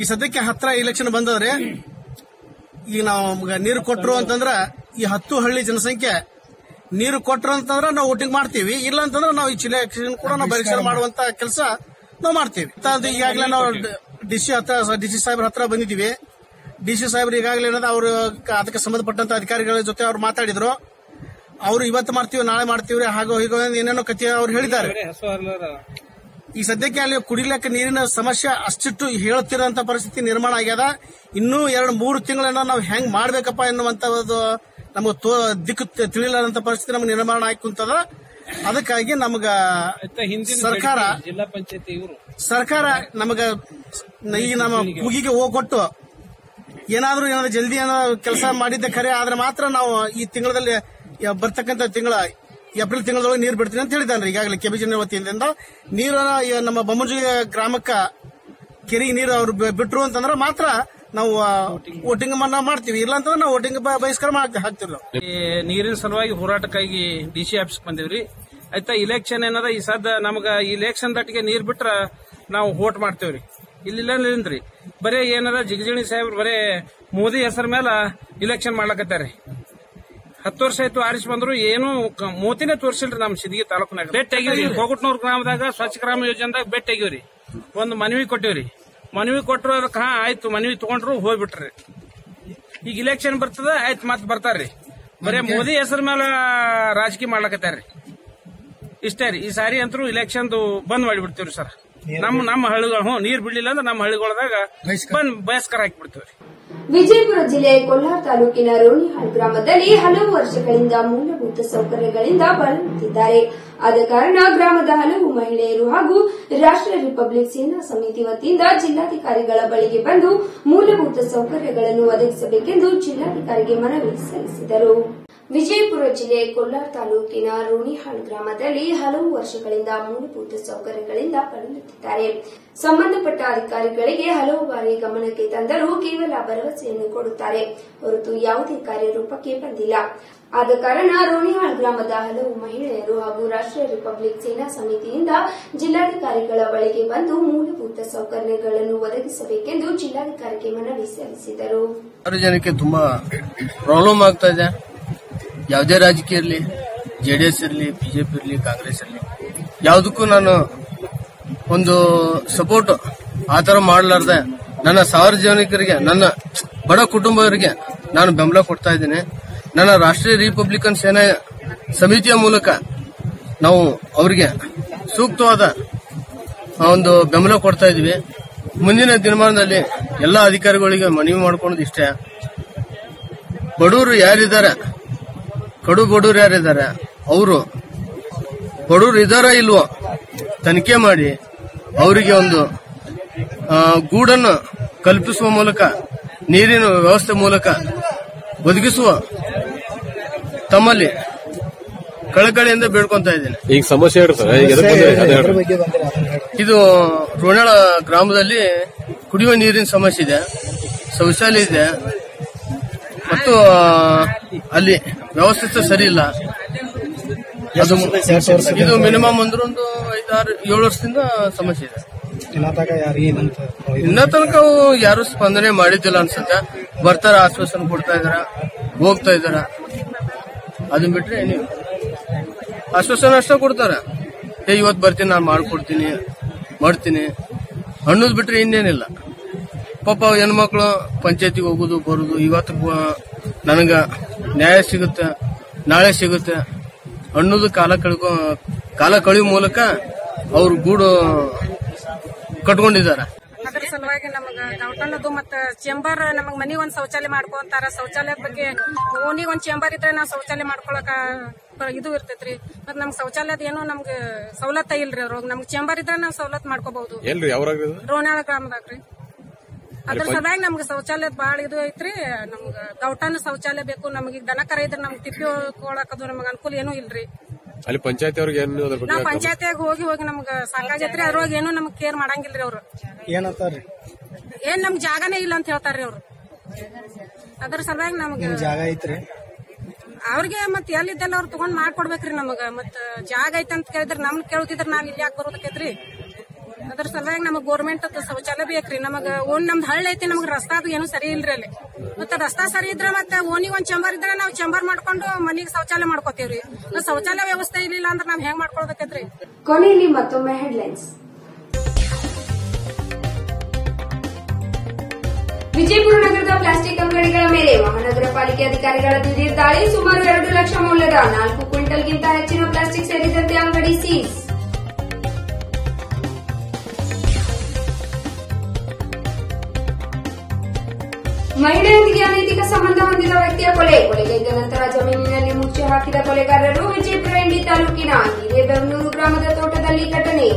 S6: ಈ ಸದ್ಯಕ್ಕೆ ಹತ್ರ ಇಲೆಕ್ಷನ್ ಬಂದದ್ರೆ ಈಗ ನಾವು ನೀರು ಕೊಟ್ಟರು ಅಂತಂದ್ರ ಈ ಹತ್ತು ಹಳ್ಳಿ ಜನಸಂಖ್ಯೆ ನೀರು ಕೊಟ್ರು ಅಂತಂದ್ರೆ ನಾವು ವೋಟಿಂಗ್ ಮಾಡ್ತೀವಿ. ಇಲ್ಲ ಅಂತಂದ್ರೆ ನಾವು ಈ ಚಿಲೆ ಕೂಡ ನಾವು ಬಹಿಷ್ಕಾರ ಮಾಡುವಂತ ಕೆಲಸ ನಾವು ಮಾಡ್ತೀವಿ. ಅದು ಈಗಾಗಲೇ ನಾವು ಡಿಸಿ ಹತ್ರ ಡಿಸಿ ಸಾಹೇಬ್ರ ಹತ್ರ ಬಂದಿದ್ದೀವಿ. ಡಿಸಿ ಸಾಹೇಬ್ರು ಈಗಾಗಲೇ ಏನದ ಅವರು ಅದಕ್ಕೆ ಸಂಬಂಧಪಟ್ಟಂತ ಅಧಿಕಾರಿಗಳ ಜೊತೆ ಅವ್ರು ಮಾತಾಡಿದ್ರು. ಅವರು ಇವತ್ತು ಮಾಡ್ತೀವಿ ನಾಳೆ ಮಾಡ್ತೀವಿ ಹಾಗೋ ಹೀಗೋ ಏನೇನೋ ಕಥೆ ಅವ್ರು ಹೇಳಿದ್ದಾರೆ. ಈ ಸದ್ಯಕ್ಕೆ ಅಲ್ಲಿ ಕುಡಿಲಕ್ಕ ನೀರಿನ ಸಮಸ್ಯೆ ಅಷ್ಟಿಟ್ಟು ಹೇಳುತ್ತಿರೋಂತ ಪರಿಸ್ಥಿತಿ ನಿರ್ಮಾಣ ಆಗ್ಯದ. ಇನ್ನೂ ಎರಡು ಮೂರು ತಿಂಗಳನ್ನ ನಾವು ಹೆಂಗ್ ಮಾಡ್ಬೇಕಪ್ಪ ಎನ್ನುವಂತ ಒಂದು ನಮಗೆ ದಿಕ್ಕು ತಿಳಿಲಾರಂತ ಪರಿಸ್ಥಿತಿ ನಮ್ಗೆ ನಿರ್ಮಾಣ ಆಗಿ ಕುಂತದ. ಅದಕ್ಕಾಗಿ ನಮಗ ಸರ್ಕಾರ
S3: ಜಿಲ್ಲಾ ಪಂಚಾಯತಿ
S6: ಸರ್ಕಾರ ನಮಗ ಈಗ ನಮ್ಮ ಕೂಗಿಗೆ ಹೋಗೊಟ್ಟು ಏನಾದ್ರೂ ಏನಾದ್ರು ಜಲ್ದಿ ಏನಾದ್ರು ಕೆಲಸ ಮಾಡಿದ್ದೆ ಖರೆ ಆದ್ರೆ ಮಾತ್ರ ನಾವು ಈ ತಿಂಗಳಲ್ಲಿ ಬರ್ತಕ್ಕಂಥ ತಿಂಗಳ ಏಪ್ರಿಲ್ ತಿಂಗಳೊಳಗೆ ನೀರು ಬಿಡ್ತೀನಿ ಅಂತ ಹೇಳಿದಾನ್ರಿ ಈಗಾಗಲೇ ಕೆಬಿಜಿ ವತಿಯಿಂದ ನೀರನ್ನ ನಮ್ಮ ಬೊಮ್ಮಜಿ ಗ್ರಾಮಕ್ಕ ಕೆರೆಗೆ ನೀರು ಅವ್ರು ಬಿಟ್ರು ಅಂತಂದ್ರೆ ಮಾತ್ರ ನಾವು ವೋಟಿಂಗ್ ಮಾಡ್ತೀವಿ. ಇಲ್ಲ ಅಂತಂದ್ರೆ ನಾವು ವೋಟಿಂಗ್ ಬಹಿಷ್ಕಾರ ಹಾಕ್ತಿವಿ ನಾವು.
S7: ಈ ನೀರಿನ ಸಲುವಾಗಿ ಹೋರಾಟಕ್ಕಾಗಿ ಡಿ ಸಿ ಆಫೀಸ್ ಬಂದಿವ್ರಿ. ಆಯ್ತಾ ಇಲೆಕ್ಷನ್ ಏನದ ಈ ಸದ್ದ ನಮಗ ಇಲೆಕ್ಷನ್ ದಟ್ಟಿಗೆ ನೀರ್ ಬಿಟ್ರ ನಾವು ವೋಟ್ ಮಾಡ್ತೇವ್ರಿ. ಇಲ್ಲಿಲ್ಲ ನಿಂದ್ರಿ ಬರೇ ಏನದ ಜಿಗಜಿಣಿ ಸಾಹೇಬ್ರು ಬರೇ ಮೋದಿ ಹೆಸರ ಮೇಲೆ ಇಲೆಕ್ಷನ್ ಮಾಡ್ಲಕತ್ತಾರಿ. ಹತ್ತು ವರ್ಷ ಆಯ್ತು ಆರಿಸಿ ಬಂದ್ರು ಏನು ಕ- ಮೋತಿನೇ ತೋರಿಸಿಲ್ರಿ ನಮ್ಮ ಸಿದ್ಗಿ ತಾಲೂಕಿನಾಗ. ಬೆಟ್ಟ ಕೋಗುಟ್ನೂರ್ ಗ್ರಾಮದಾಗ ಸ್ವಚ್ಛ ಗ್ರಾಮ ಯೋಜನೆದಾಗ ಬೆಟ್ಟ ಒಂದು ಮನವಿ ಕೊಟ್ಟಿವ್ರಿ. ಮನವಿ ಕೊಟ್ಟರು ಅದಕ್ಕೆ ಹಾ ಆಯ್ತು ಮನವಿ ತಗೊಂಡ್ರು ಹೋಗ್ಬಿಟ್ರಿ. ಈಗ ಇಲೆಕ್ಷನ್ ಬರ್ತದ ಆಯ್ತು ಮತ್ ಬರ್ತಾರ್ರಿ. ಬರೇ ಮೋದಿ ಹೆಸರ ಮೇಲೆ ರಾಜಕೀಯ ಮಾಡ್ಲಕತ್ತಾರ್ರಿ. ಇಷ್ಟೇ ರೀ ಈ ಸಾರಿ ಅಂತೂ ಇಲೆಕ್ಷನ್ ಬಂದ್ ಮಾಡಿಬಿಡ್ತೀವ್ರಿ ಸರ್. ನಮ್ಮ ನಮ್ಮ ಹಳ್ಳಿಗಳು ಹ್ಞೂ ನೀರ್ ಬಿಡ್ಲಿಲ್ಲ ಅಂದ್ರೆ ನಮ್ಮ ಹಳ್ಳಿಗಳದಾಗ ಬಂದ್ ಬಯಸ್ಕರ ಹಾಕಿಬಿಡ್ತೀವ್ರಿ.
S1: ವಿಜಯಪುರ ಜಿಲ್ಲೆ ಕೊಲ್ಲಾರ ತಾಲೂಕಿನ ರೋಣಿಹಾಳ್ ಗ್ರಾಮದಲ್ಲಿ ಹಲವು ವರ್ಷಗಳಿಂದ ಮೂಲಭೂತ ಸೌಕರ್ಯಗಳಿಂದ ಬಳಲುತ್ತಿದ್ದಾರೆ. ಆದ ಕಾರಣ ಗ್ರಾಮದ ಹಲವು ಮಹಿಳೆಯರು ಹಾಗೂ ರಾಷ್ಟ್ರೀಯ ರಿಪಬ್ಲಿಕ್ ಸೇನಾ ಸಮಿತಿ ವತಿಯಿಂದ ಜಿಲ್ಲಾಧಿಕಾರಿಗಳ ಬಳಿಗೆ ಬಂದು ಮೂಲಭೂತ ಸೌಕರ್ಯಗಳನ್ನು ಒದಗಿಸಬೇಕೆಂದು ಜಿಲ್ಲಾಧಿಕಾರಿಗೆ ಮನವಿ ಸಲ್ಲಿಸಿದರು. ವಿಜಯಪುರ ಜಿಲ್ಲೆ ಕೊಲ್ಲಾರ್ ತಾಲೂಕಿನ ರೋಣಿಹಾಳ್ ಗ್ರಾಮದಲ್ಲಿ ಹಲವು ವರ್ಷಗಳಿಂದ ಮೂಲಭೂತ ಸೌಕರ್ಯಗಳಿಂದ ಬಳಲುತ್ತಿದ್ದಾರೆ ಸಂಬಂಧಪಟ್ಟ ಅಧಿಕಾರಿಗಳಿಗೆ ಹಲವು ಬಾರಿ ಗಮನಕ್ಕೆ ತಂದರೂ ಕೇವಲ ಭರವಸೆಯನ್ನು ಕೊಡುತ್ತಾರೆ. ಹೊರತು ಯಾವುದೇ ಕಾರ್ಯರೂಪಕ್ಕೆ ಬಂದಿಲ್ಲ. ಆದ ಕಾರಣ ರೋಣಿಹಾಳ್ ಗ್ರಾಮದ ಹಲವು ಮಹಿಳೆಯರು ಹಾಗೂ ರಾಷ್ಟ್ರೀಯ ರಿಪಬ್ಲಿಕ್ ಸೇನಾ ಸಮಿತಿಯಿಂದ ಜಿಲ್ಲಾಧಿಕಾರಿಗಳ ಬಳಿಗೆ ಬಂದು ಮೂಲಭೂತ ಸೌಕರ್ಯಗಳನ್ನು ಒದಗಿಸಬೇಕೆಂದು ಜಿಲ್ಲಾಧಿಕಾರಿಗೆ ಮನವಿ ಸಲ್ಲಿಸಿದರು.
S8: ಜನಕ್ಕೆ ತುಂಬಾ ಪ್ರಾಬ್ಲಮ್ ಆಗ್ತಾ ಇದೆ. ಯಾವುದೇ ರಾಜಕೀಯ ಇರಲಿ ಜೆಡಿಎಸ್ ಇರಲಿ ಬಿಜೆಪಿ ಇರಲಿ, ಕಾಂಗ್ರೆಸ್ ಇರಲಿ, ಯಾವುದಕ್ಕೂ ನಾನು ಒಂದು ಸಪೋರ್ಟ್ ಆ ತರ ಮಾಡಲಾರ್ದೆ. ನನ್ನ ಸಾರ್ವಜನಿಕರಿಗೆ ನನ್ನ ಬಡ ಕುಟುಂಬವರಿಗೆ ನಾನು ಬೆಂಬಲ ಕೊಡ್ತಾ ಇದ್ದೀನಿ. ನನ್ನ ರಾಷ್ಟ್ರೀಯ ರಿಪಬ್ಲಿಕನ್ ಸೇನಾ ಸಮಿತಿಯ ಮೂಲಕ ನಾವು ಅವರಿಗೆ ಸೂಕ್ತವಾದ ಒಂದು ಬೆಂಬಲ ಕೊಡ್ತಾ ಇದೀವಿ ಮುಂದಿನ ದಿನಮಾನದಲ್ಲಿ ಎಲ್ಲ ಅಧಿಕಾರಿಗಳಿಗೆ ಮನವಿ ಮಾಡ್ಕೊಳೋದು ಇಷ್ಟೇ. ಬಡವರು ಯಾರಿದ್ದಾರೆ? ಕಡು ಬಡವರು ಯಾರಿದ್ದಾರೆ? ಅವರು ಬಡವರು ಇದಾರ ಇಲ್ವೋ? ತನಿಖೆ ಮಾಡಿ ಅವರಿಗೆ ಒಂದು ಗೂಡನ್ನು ಕಲ್ಪಿಸುವ ಮೂಲಕ, ನೀರಿನ ವ್ಯವಸ್ಥೆ ಮೂಲಕ ಒದಗಿಸುವ ತಮ್ಮಲ್ಲಿ ಕಳಕಳಿಯಿಂದ ಬೇಡ್ಕೊಂತ ಇದ್ದೇನೆ.
S9: ಈಗ ಸಮಸ್ಯೆ
S8: ಇದು ರೋಣಾಳ ಗ್ರಾಮದಲ್ಲಿ ಕುಡಿಯುವ ನೀರಿನ ಸಮಸ್ಯೆ ಇದೆ ಶೌಚಾಲಯ ಇದೆ ಮತ್ತು ಅಲ್ಲಿ ವ್ಯವಸ್ಥಿತ ಸರಿ ಇಲ್ಲ. ಅದು ಇದು ಮಿನಿಮಮ್ ಅಂದ್ರೆ ಒಂದು ಐದಾರು ಏಳು ವರ್ಷದಿಂದ ಸಮಸ್ಯೆ ಇದೆ. ಇನ್ನ ತನಕ ಅವು ಯಾರು ಸ್ಪಂದನೆ ಮಾಡಿದ್ದಿಲ್ಲ ಅನ್ಸುತ್ತೆ. ಬರ್ತಾರ ಆಶ್ವಾಸನೆ ಕೊಡ್ತಾ ಇದಾರ ಹೋಗ್ತಾ ಇದಾರ. ಅದನ್ನ ಬಿಟ್ರೆ ಏನಿಲ್ಲ ಆಶ್ವಾಸನೆ ಅಷ್ಟೇ ಕೊಡ್ತಾರ. ಏ ಇವತ್ತು ಬರ್ತೀನಿ, ನಾನು ಮಾಡ್ಕೊಡ್ತೀನಿ, ಮಾಡ್ತೀನಿ. ಅನ್ನೋದು ಬಿಟ್ರೆ ಇನ್ನೇನಿಲ್ಲ. ಪಾಪ ಹೆಣ್ಮಕ್ಳು ಪಂಚಾಯತಿಗೆ ಹೋಗೋದು, ಬರೋದು, ಇವತ್ತು ನನಗ ನ್ಯಾಯ ಸಿಗುತ್ತೆ, ನಾಳೆ ಸಿಗುತ್ತೆ. ಅನ್ನೋದು ಕಾಲ ಕಳ್ಕೊ, ಕಾಲ ಕಳೆಯುವ ಮೂಲಕ ಅವ್ರು ಗೂಡು ಕಟ್ಕೊಂಡಿದ್ದಾರೆ.
S10: ಸಲುವಾಗಿ ನಮಗ ಗೌಟನ್ನದು ಮತ್ತ ಚೇಂಬರ್ ನಮಗ್ ಮನಿ ಒಂದ್ ಶೌಚಾಲಯ ಮಾಡ್ಕೊಂತಾರ. ಶೌಚಾಲಯದ ಬಗ್ಗೆ ಓನಿಗ್ ಒಂದ್ ಚೇಂಬರ್ ಇದ್ರೆ ನಾವ್ ಶೌಚಾಲಯ ಮಾಡ್ಕೊಳಕ ಇದು ಇರ್ತೈತ್ರಿ. ಮತ್ ನಮ್ಗೆ ಶೌಚಾಲಯದ ಏನೋ ನಮ್ಗೆ ಸವಲತ್ತ ಇಲ್ರಿ ಅವ್ರ. ನಮ್ಗ್ ಚೇಂಬರ್ ಇದ್ರೆ ನಾವ್ ಸವಲತ್ ಮಾಡ್ಕೋಬಹುದು.
S9: ಎಲ್ರಿ ಯಾವ್ರಾಗ
S10: ರೋಣಾಳ ಗ್ರಾಮದಾಗ್ರಿ. ಅದ್ರ ಸಲುವಾಗಿ ನಮ್ಗೆ ಶೌಚಾಲಯದ ಬಾಳ ಇದು ಐತ್ರಿ. ನಮ್ಗ ಗೌಟನ ಶೌಚಾಲಯ ಬೇಕು. ನಮಗೆ ದನ ಕರ ಇದ್ರೆ ನಮ್ಗೆ ತಿಪ್ಪಿ ಹೋಗಕದು ನಮ್ಗೆ ಅನುಕೂಲ ಏನೂ ಇಲ್ರಿ.
S9: ಅಲ್ಲಿ ಪಂಚಾಯತಿ ಅವ್ರಿಗೆ ಏನು ಅದ್ರ ಬಗ್ಗೆ
S10: ನಾವ್ ಪಂಚಾಯತಿಯಾಗ ಹೋಗಿ ಹೋಗಿ ನಮ್ಗ ಸಾಕಾಜೈತ್ರಿ ಅದ್ರೊಳಗೆ ಏನು ನಮ್ಗೆ ಕೇರ್ ಮಾಡಂಗಿಲ್ರಿ ಅವ್ರು.
S6: ಏನಂತಾರ್ರಿ?
S10: ಏನ್ ನಮ್ಗೆ ಜಾಗನೇ ಇಲ್ಲ ಅಂತ ಹೇಳ್ತಾರ್ರಿ ಅವ್ರು. ಅದ್ರ ಸಲುವಾಗಿ ನಮ್ಗೆ
S6: ಜಾಗ ಐತ್ರಿ?
S10: ಅವ್ರಿಗೆ ಮತ್ ಎಲ್ಲಿದ್ದೆಲ್ಲ ಅವ್ರು ತಗೊಂಡ್ ಮಾಡ್ಕೊಡ್ಬೇಕ್ರಿ ನಮಗ. ಮತ್ ಜಾಗ ಐತಂತ ಕೇಳಿದ್ರೆ ನಮ್ಗೆ ಕೇಳ್ತಿದ್ರ ನಾವ್ ಇಲ್ಲಿ ಯಾಕೆ ಬರೋದಕ್ಕೈತ್ರಿ? ಅದ್ರ ಸಲುವಾಗಿ ನಮಗ್ ಗೋರ್ಮೆಂಟ್ ಶೌಚಾಲಯ ಬೇಕ್ರಿ. ನಮಗ ಓನ್ ನಮ್ದು ಹಳ್ಳಿ ಐತಿ, ನಮಗ್ ರಸ್ತಾ ಅದು ಏನು ಸರಿ ಇಲ್ರಿ ಅಲ್ಲಿ. ಮತ್ತೆ ರಸ್ತಾ ಸರಿ ಇದ್ರೆ ಮತ್ತೆ ಓನಿಗೆ ಒಂದ್ ಚಂಬರ್ ಇದ್ರೆ ನಾವ್ ಚಂಬರ್ ಮಾಡ್ಕೊಂಡು ಮನಿಗೆ ಶೌಚಾಲಯ ಮಾಡ್ಕೋತೀವ್ರಿ. ಶೌಚಾಲಯ ವ್ಯವಸ್ಥೆ ಇರ್ಲಿಲ್ಲ ಅಂದ್ರೆ ನಾವ್ ಹೆಂಗ್ ಮಾಡ್ಕೊಳ್ಬೇಕೈತ್ರಿ?
S1: ಕೊನೆಯಲ್ಲಿ ಮತ್ತೊಮ್ಮೆ ಹೆಡ್ಲೈನ್ಸ್ ವಿಜಯಪುರ ನಗರದ ಪ್ಲಾಸ್ಟಿಕ್ ಅಂಗಡಿಗಳ ಮೇಲೆ ಮಹಾನಗರ ಪಾಲಿಕೆ ಅಧಿಕಾರಿಗಳ ದಿಢೀರ್ ದಾಳಿ ಸುಮಾರು ಎರಡು ಲಕ್ಷ ಮೌಲ್ಯದ ನಾಲ್ಕು ಕ್ವಿಂಟಲ್ಗಿಂತ ಹೆಚ್ಚಿನ ಪ್ಲಾಸ್ಟಿಕ್ ಸೇರಿದಂತೆ ಅಂಗಡಿ ಸೀಸ್. ಮಹಿಳೆಯೊಂದಿಗೆ ಅನೈತಿಕ ಸಂಬಂಧ ಹೊಂದಿದ ವ್ಯಕ್ತಿಯ ಕೊಲೆ. ಕೊಲೆಗೈದ ನಂತರ ಜಮೀನಿನಲ್ಲಿ ಮುಚ್ಚಿ ಹಾಕಿದ ಕೊಲೆಗಾರರು ವಿಜಯಪುರ ಇಂಡಿ ತಾಲೂಕಿನ ಹಿರೇಬೆಂಗಳೂರು ಗ್ರಾಮದ ತೋಟದಲ್ಲಿ ಘಟನೆ.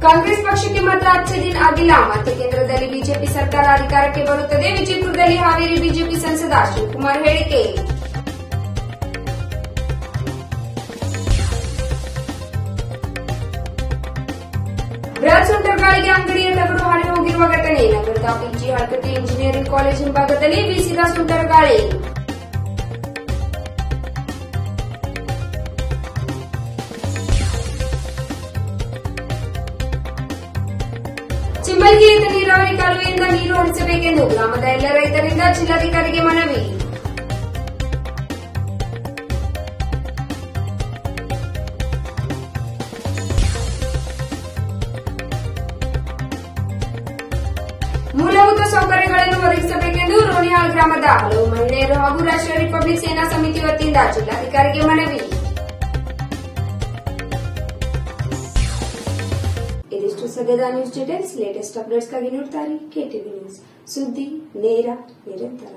S1: ಕಾಂಗ್ರೆಸ್ ಪಕ್ಷಕ್ಕೆ ಮಾತ್ರ ಅಚ್ಚದಿನ ಆಗಿಲ್ಲ. ಮತ್ತೆ ಕೇಂದ್ರದಲ್ಲಿ ಬಿಜೆಪಿ ಸರ್ಕಾರ ಅಧಿಕಾರಕ್ಕೆ ಬರುತ್ತದೆ. ವಿಜಯಪುರದಲ್ಲಿ ಹಾವೇರಿ ಬಿಜೆಪಿ ಸಂಸದ ಶಿವಕುಮಾರ್ ಹೇಳಿಕೆ. ಬೃಹತ್ ಸುಂಟರ್ ಗಾಳಿಗೆ ಅಂಗಡಿಯ ತಗಡು ಹಾರಿ ಹೋಗಿರುವ ಘಟನೆ ನಗರದ ಪಿಜಿ ಹಳಕಟ್ಟಿ ಇಂಜಿನಿಯರಿಂಗ್ ಕಾಲೇಜ್ ಹಿಂಭಾಗದಲ್ಲಿ ಬೀಸಿದ ಸುಂಟರ್ ಗಾಳಿ ಚಿಮ್ಮಲ್ಗಿಯಿಂದ ನೀರಾವರಿ ಕಾಲುವೆಯಿಂದ ನೀರು ಹರಿಸಬೇಕೆಂದು ಗ್ರಾಮದ ಎಲ್ಲ ರೈತರಿಂದ ಜಿಲ್ಲಾಧಿಕಾರಿಗೆ ಮನವಿ ರೋಣಿಹಾಳ್ ಗ್ರಾಮದ ಹಲವು ಮಹಿಳೆಯರು ಹಾಗೂ ರಾಷ್ಟ್ರೀಯ ರಿಪಬ್ಲಿಕ್ ಸೇನಾ ಸಮಿತಿ ವತಿಯಿಂದ ಜಿಲ್ಲಾಧಿಕಾರಿಗೆ ಮನವಿ ಇದಿಷ್ಟು ಸದ್ಯದ ನ್ಯೂಸ್ ಡೀಟೇಲ್ಸ್ ಲೇಟೆಸ್ಟ್ ಅಪ್ಡೇಟ್ಸ್ಗಾಗಿ ನೋಡ್ತಾರೆ ಕೆಟಿವಿ ನ್ಯೂಸ್ ಸುದ್ದಿ ನೇರ ನಿರಂತರ